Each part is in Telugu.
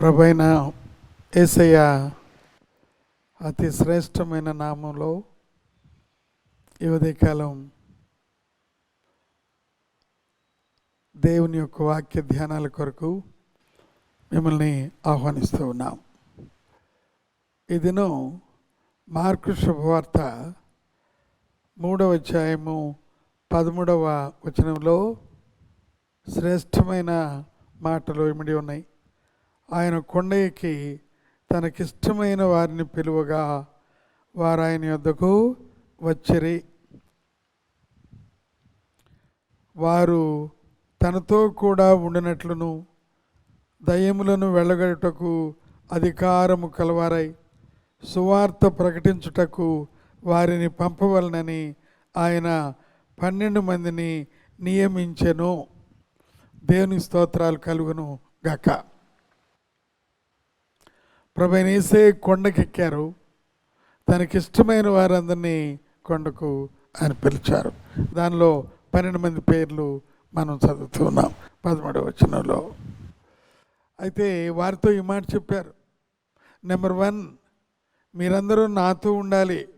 ప్రభైన ఏసయ్య అతి శ్రేష్టమైన నామంలో ఈ దేవుని యొక్క వాక్య ధ్యానాల కొరకు మిమ్మల్ని ఆహ్వానిస్తూ ఉన్నాం. ఈ దినం మార్కు శుభవార్త మూడవ అధ్యాయము పదమూడవ వచనంలో శ్రేష్టమైన మాటలు ఇమిడి ఉన్నాయి. ఆయన కొండ ఎక్కి తనకిష్టమైన వారిని పిలువగా వారు ఆయన యొద్దకు వచ్చిరి. వారు తనతో కూడా ఉండినట్లును దయ్యములను వెళ్ళగట్టుటకు అధికారము కలవారై సువార్త ప్రకటించుటకు వారిని పంపవలనని ఆయన పన్నెండు మందిని నియమించెను. దేవుని స్తోత్రాలు కలుగును గక. ప్రభనేసే కొండకెక్కారు. తనకిష్టమైన వారందరినీ కొండకు ఆయన పిలిచారు. దానిలో పన్నెండు మంది పేర్లు మనం చదువుతున్నాం పదమూడవ వచనంలో. అయితే వారితో ఈ మాట చెప్పారు. నెంబర్ వన్ మీరందరూ నాతో ఉండాలి.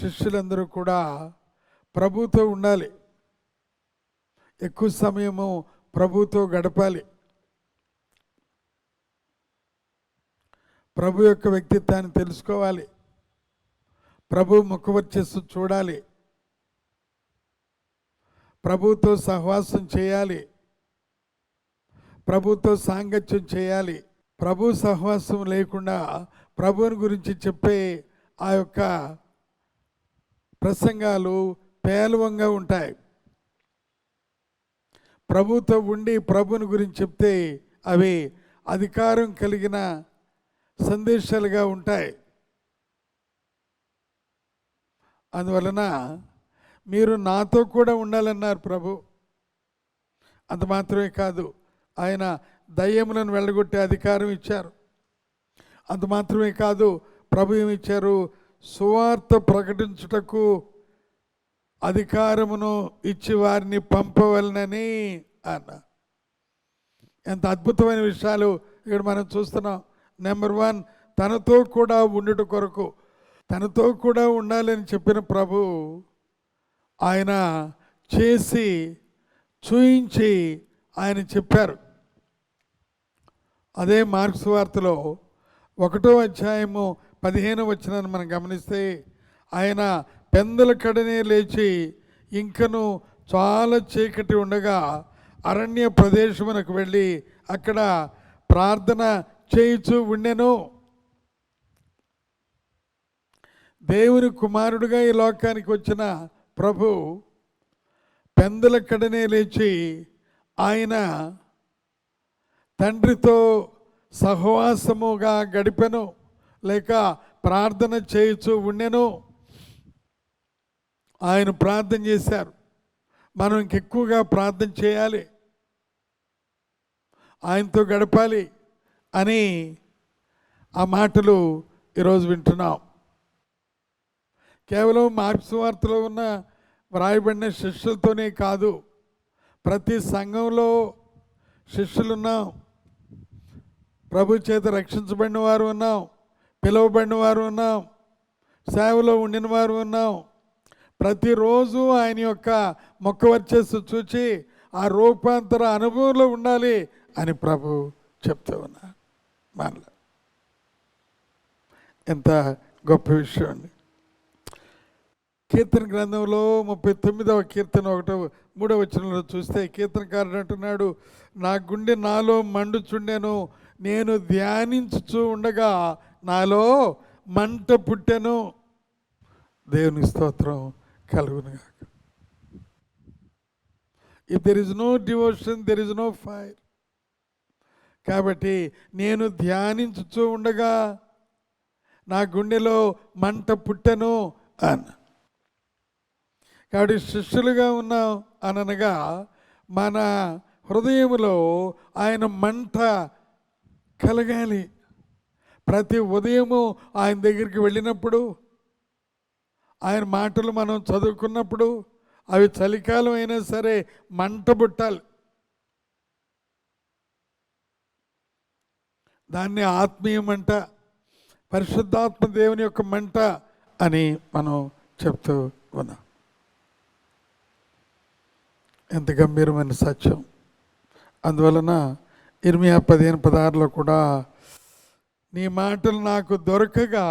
శిష్యులందరూ కూడా ప్రభుతో ఉండాలి. ఎక్కువ సమయము ప్రభుతో గడపాలి. ప్రభు యొక్క వ్యక్తిత్వాన్ని తెలుసుకోవాలి. ప్రభు ముఖవర్చస్సు చూడాలి. ప్రభుతో సహవాసం చేయాలి. ప్రభుతో సాంగత్యం చేయాలి. ప్రభు సహవాసం లేకుండా ప్రభువుని గురించి చెప్పే ఆ యొక్క ప్రసంగాలు పేలవంగా ఉంటాయి. ప్రభుతో ఉండి ప్రభుని గురించి చెప్తే అవి అధికారం కలిగిన సందేశాలుగా ఉంటాయి. అందువలన మీరు నాతో కూడా ఉండాలన్నారు ప్రభు. అంత మాత్రమే కాదు ఆయన దయ్యములను వెళ్ళగొట్టే అధికారం ఇచ్చారు. అంత మాత్రమే కాదు ప్రభు ఏమిచ్చారు సువార్త ప్రకటించుటకు అధికారమును ఇచ్చి వారిని పంపవలనని అన్న ఎంత అద్భుతమైన విషయాలు ఇక్కడ మనం చూస్తున్నాం. నెంబర్ వన్ తనతో కూడా ఉండుట కొరకు తనతో కూడా ఉండాలని చెప్పిన ప్రభు ఆయన చేసి చూయించి ఆయన చెప్పారు. అదే మార్క్స్ వార్తలో ఒకటో అధ్యాయము పదిహేను వచ్చినాన్ని మనం గమనిస్తే ఆయన పెందల కడనే లేచి ఇంకను చాలా చీకటి ఉండగా అరణ్య ప్రదేశమునకు వెళ్ళి అక్కడ ప్రార్థన చేయిచూ ఉండెను. దేవుని కుమారుడుగా ఈ లోకానికి వచ్చిన ప్రభు పెందల కడనే లేచి ఆయన తండ్రితో సహవాసముగా గడిపెను లేక ప్రార్థన చేయుచు ఉండెను. ఆయన ప్రార్థన చేశారు. మనం ఇంకెక్కువగా ప్రార్థన చేయాలి. ఆయనతో గడపాలి. అని ఆ మాటలు ఈరోజు వింటున్నాం. కేవలం మార్క్స్ వార్తలో ఉన్న వ్రాయబడిన శిష్యులతోనే కాదు ప్రతి సంఘంలో శిష్యులున్నాం. ప్రభు చేత రక్షించబడిన వారు ఉన్నాం పిలువబడిన వారు ఉన్నాం సేవలో ఉండిన వారు ఉన్నాం. ప్రతిరోజు ఆయన యొక్క మొక్క వచ్చేసి చూచి ఆ రూపాంతర అనుభవంలో ఉండాలి అని ప్రభు చెప్తూ ఉన్నారు. మనలో. ఎంత గొప్ప విషయం అండి. కీర్తన గ్రంథంలో ముప్పై తొమ్మిదవ కీర్తన ఒకటో మూడవ వచనంలో చూస్తే కీర్తనకారుడు అంటున్నాడు నా గుండె నాలో మండుచుండెను నేను ధ్యానించుచూ ఉండగా నాలో మంట పుట్టెను. దేవుని స్తోత్రం కలుగునుగాక if there is no devotion there is no fire కాబట్టి నేను ధ్యానించుచూ ఉండగా నా గుండెలో మంట పుట్టను అని. కాబట్టి శిష్యులుగా ఉన్నాం అనగా మన హృదయంలో ఆయన మంట కలగాలి. ప్రతి ఉదయము ఆయన దగ్గరికి వెళ్ళినప్పుడు ఆయన మాటలు మనం చదువుకున్నప్పుడు అవి చలికాలం అయినా సరే మంట పుట్టాలి. దాన్ని ఆత్మీయ మంట పరిశుద్ధాత్మ దేవుని యొక్క మంట అని మనం చెప్తూ ఉన్నాం. ఎంత గంభీరమైన సత్యం. అందువలన ఇర్మియా పదిహేను పదహారులో కూడా నీ మాటలు నాకు దొరకగా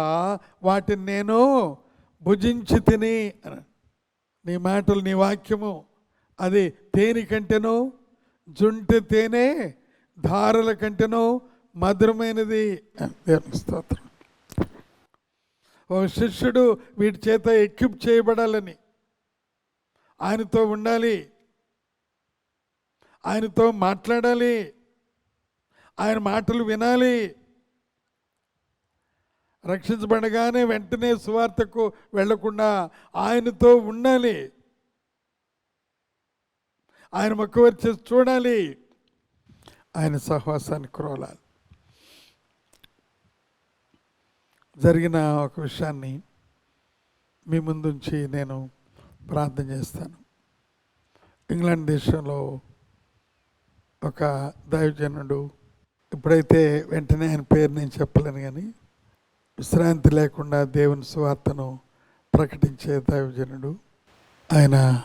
వాటిని నేను భుజించి తిని నీ మాటలు నీ వాక్యము అది తేనె కంటేనో జుంటె తేనె ధారల కంటేనో మధురమైనది. స్తోత్రం. ఒక శిష్యుడు వీటి చేత ఎక్విప్ చేయబడాలని. ఆయనతో ఉండాలి. ఆయనతో మాట్లాడాలి. ఆయన మాటలు వినాలి. రక్షించబడగానే వెంటనే సువార్తకు వెళ్ళకుండా ఆయనతో ఉండాలి. ఆయన మొక్కవరి చేసి చూడాలి. ఆయన సహవాసాన్ని క్రోలాలి జరిగిన ఒక విషయాన్ని మీ ముందుంచి నేను ప్రార్థన చేస్తాను. ఇంగ్లాండ్ దేశంలో ఒక దైవజనుడు ఇప్పుడైతే వెంటనే ఆయన పేరు నేను చెప్పలేను కానీ విశ్రాంతి లేకుండా దేవుని స్వార్థను ప్రకటించే దైవజనుడు. ఆయన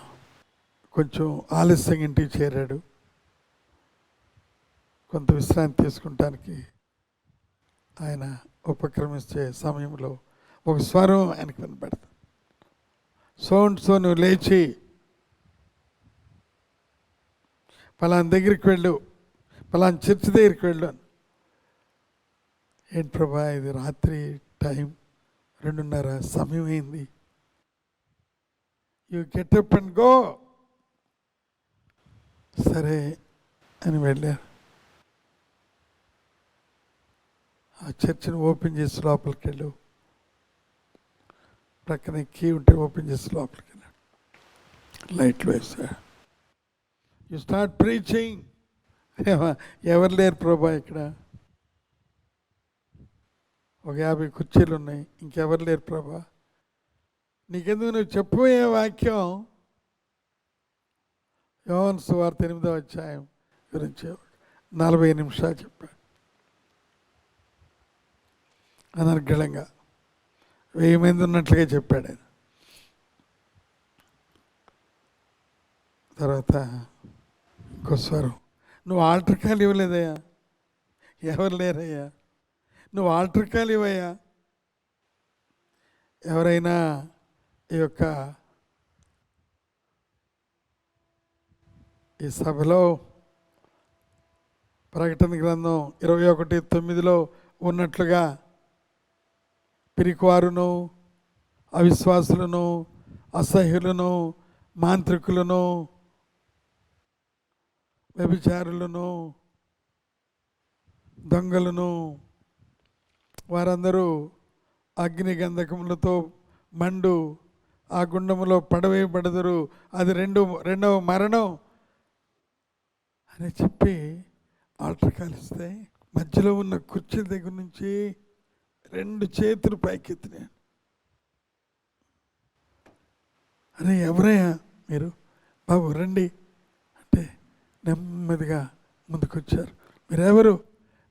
కొంచెం ఆలస్యం ఇంటికి చేరాడు. కొంత విశ్రాంతి తీసుకుంటానికి ఆయన ఉపక్రమించే సమయంలో ఒక స్వరం ఆయనకు వినపడుతుంది సోన్ సోను లేచి పలానా దగ్గరికి వెళ్ళు పలానా చర్చ్ దగ్గరికి వెళ్ళు అని. ఏంటి ప్రభా ఇది రాత్రి టైం రెండున్నర సమయం అయింది. You get up and go. సరే అని వెళ్ళారు. ఆ చర్చిని ఓపెన్ చేసి లోపలికి వెళ్ళు ప్రక్కన కీ ఉంటే ఓపెన్ చేసి లోపలికి వెళ్ళాడు లైట్లు వేసాడు యు స్టార్ట్ ప్రీచింగ్ ఎవరు లేరు ప్రభా ఇక్కడ? ఒక యాభై కుర్చీలు ఉన్నాయి. ఇంకెవరు లేరు ప్రభా? నీకెందుకు నువ్వు చెప్పబోయే వాక్యం? యోన్స్ సువార్త ఎనిమిదో అధ్యాయం గురించి నలభై నిమిషాలు చెప్పాడు. అనర్గళంగా వెయ్యి మంది ఉన్నట్లుగా చెప్పాడు ఆయన. తర్వాత ఇంకో స్వరం నువ్వు ఆల్టర్ కాల్ ఇవ్వలేదయ్యా? ఎవరు లేరయ్యా? నువ్వు ఆల్టర్ కాల్ ఇవ్వయ్యా? ఎవరైనా ఈ యొక్క ఈ సభలో ప్రకటన గ్రంథం ఇరవై ఒకటి తొమ్మిదిలో ఉన్నట్లుగా పిరికివారును అవిశ్వాసులను అసహ్యులను మాంత్రికులను వ్యభిచారులను దొంగలను వారందరూ అగ్ని గంధకములతో మండు ఆ గుండములో పడవేయబడదురు. అది రెండు రెండవ మరణం అని చెప్పి ఆల్టర్ మధ్యలో ఉన్న కుర్చీల దగ్గర నుంచి రెండు చేతులు పైకెత్తినాయి అరే ఎవరయ్యా మీరు? బాబు రండి. అంటే నెమ్మదిగా ముందుకొచ్చారు. మీరెవరు?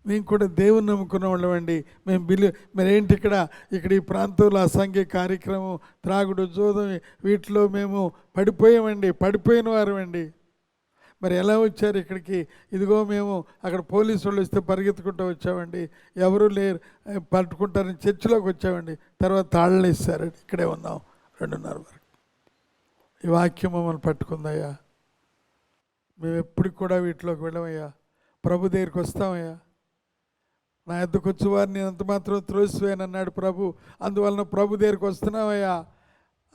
మేము కూడా దేవుని నమ్ముకున్న వాళ్ళమండి మేము బిల్లు మరేంటి ఇక్కడ? ఇక్కడ ఈ ప్రాంతంలో అసంఖ్య కార్యక్రమం త్రాగుడు జోదం వీటిలో మేము పడిపోయామండి. పడిపోయిన వారమండి. మరి ఎలా వచ్చారు ఇక్కడికి? ఇదిగో మేము అక్కడ పోలీసు వాళ్ళు వస్తే పరిగెత్తుకుంటూ వచ్చామండి. ఎవరు లేరు పట్టుకుంటారని చర్చిలోకి వచ్చామండి. తర్వాత తాళ్ళు ఇస్తారండి. ఇక్కడే ఉన్నాం రెండున్నర వరకు. ఈ వాక్యం మమ్మల్ని పట్టుకుందయ్యా. మేము ఎప్పటికి కూడా వీటిలోకి వెళ్ళమయ్యా. ప్రభు దగ్గరికి వస్తామయ్యా. నా ఎద్దుకు వారిని ఎంత మాత్రం త్రోసివేయను అన్నాడు ప్రభు. అందువలన ప్రభు దగ్గరికి వస్తున్నామయ్యా.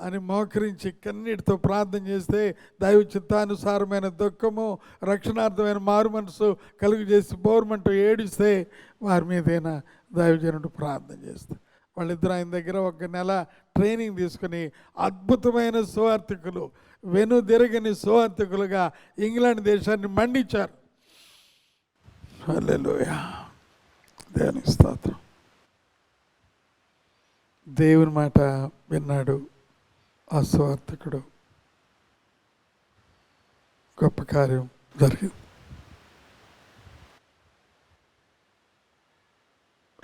అని మోకరించి కన్నీటితో ప్రార్థన చేస్తే దైవ చిత్తానుసారమైన దుఃఖము రక్షణార్థమైన మారు మనసు కలుగు చేసి బోర్మంటూ ఏడిస్తే వారి మీదైనా దైవజనుడు ప్రార్థన చేస్తే. వాళ్ళిద్దరు ఆయన దగ్గర ఒక నెల ట్రైనింగ్ తీసుకుని అద్భుతమైన సువార్థికులు వెనుదిరగని సువార్థికులుగా ఇంగ్లాండ్ దేశాన్ని మండించారు. హల్లెలూయా. దేవునికి స్తోత్రం. దేవుని మాట విన్నాడు. ఆ గొప్ప కార్యం జరిగింది.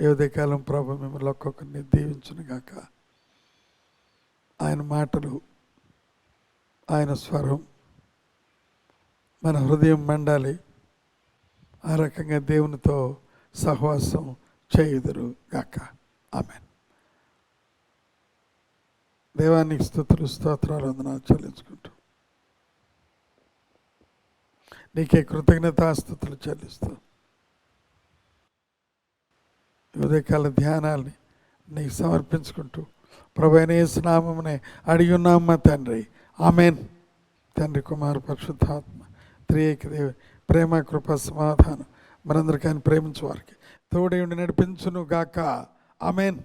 ఏ కాలం ప్రభు మిమ్మల్ని ఒక్కొక్కరిని దీవించును గాక. ఆయన మాటలు ఆయన స్వరం మన హృదయం మండాలి. ఆ రకంగా దేవునితో సహవాసం చేయుదురు గాక. ఆమె దేవానికి స్థుతులు స్తోత్రాలు వందనాలు చెల్లించుకుంటూ. నీకే కృతజ్ఞతాస్థుతులు చెల్లిస్తూ. ఉదయకాల ధ్యానాల్ని నీకు సమర్పించుకుంటూ ప్రభైన స్నామమునే అడిగి ఉన్నామా తండ్రి. ఆమెన్. తండ్రి కుమార్ పరిశుద్ధాత్మ త్రియేక దేవి ప్రేమ కృప సమాధానం మనందరికీ ఆయన ప్రేమించు వారికి తోడే ఉండి నడిపించును గాక ఆమెన్.